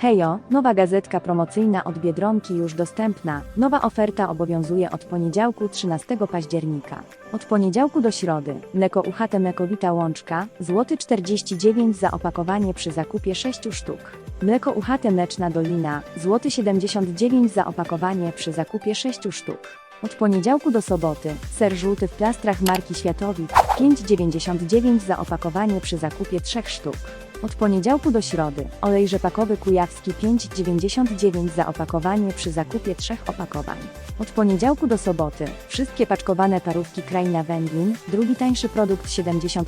Hejo, nowa gazetka promocyjna od Biedronki już dostępna. Nowa oferta obowiązuje od poniedziałku 13 października. Od poniedziałku do środy. Mleko uchate mlekowita łączka, złoty 49 za opakowanie przy zakupie 6 sztuk. Mleko uchate mleczna dolina, złoty 79 za opakowanie przy zakupie 6 sztuk. Od poniedziałku do soboty, ser żółty w plastrach marki Światowik, 5,99 za opakowanie przy zakupie 3 sztuk. Od poniedziałku do środy, olej rzepakowy kujawski 5,99 za opakowanie przy zakupie 3 opakowań. Od poniedziałku do soboty, wszystkie paczkowane parówki Kraina Wędlin, drugi tańszy produkt 70%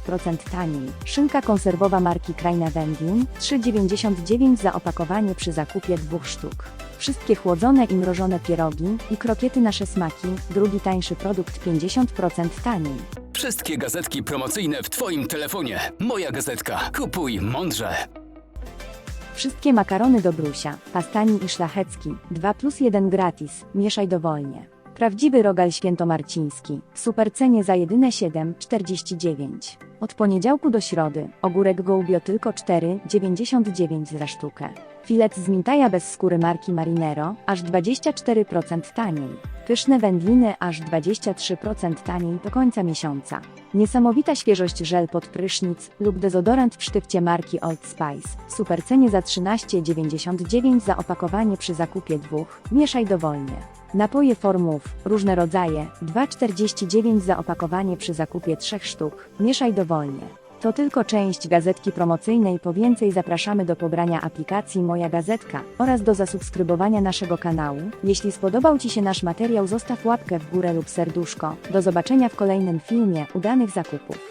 taniej. Szynka konserwowa marki Kraina Wędlin, 3,99 za opakowanie przy zakupie dwóch sztuk. Wszystkie chłodzone i mrożone pierogi i krokiety nasze smaki, drugi tańszy produkt 50% taniej. Wszystkie gazetki promocyjne w Twoim telefonie. Moja gazetka. Kupuj mądrze. Wszystkie makarony do brusia, pastani i szlachecki, 2 plus 1 gratis, mieszaj dowolnie. Prawdziwy rogal świętomarciński, w supercenie za jedyne 7,49. Od poniedziałku do środy, ogórek gołbio tylko 4,99 za sztukę. Filet z mintaja bez skóry marki Marinero, aż 24% taniej. Pyszne wędliny aż 23% taniej do końca miesiąca. Niesamowita świeżość żel pod prysznic lub dezodorant w sztywcie marki Old Spice. W supercenie za 13,99 za opakowanie przy zakupie dwóch. Mieszaj dowolnie. Napoje formów, różne rodzaje, 2,49 za opakowanie przy zakupie trzech sztuk. Mieszaj dowolnie. To tylko część gazetki promocyjnej, po więcej zapraszamy do pobrania aplikacji Moja Gazetka oraz do zasubskrybowania naszego kanału. Jeśli spodobał Ci się nasz materiał, zostaw łapkę w górę lub serduszko. Do zobaczenia w kolejnym filmie. Udanych zakupów.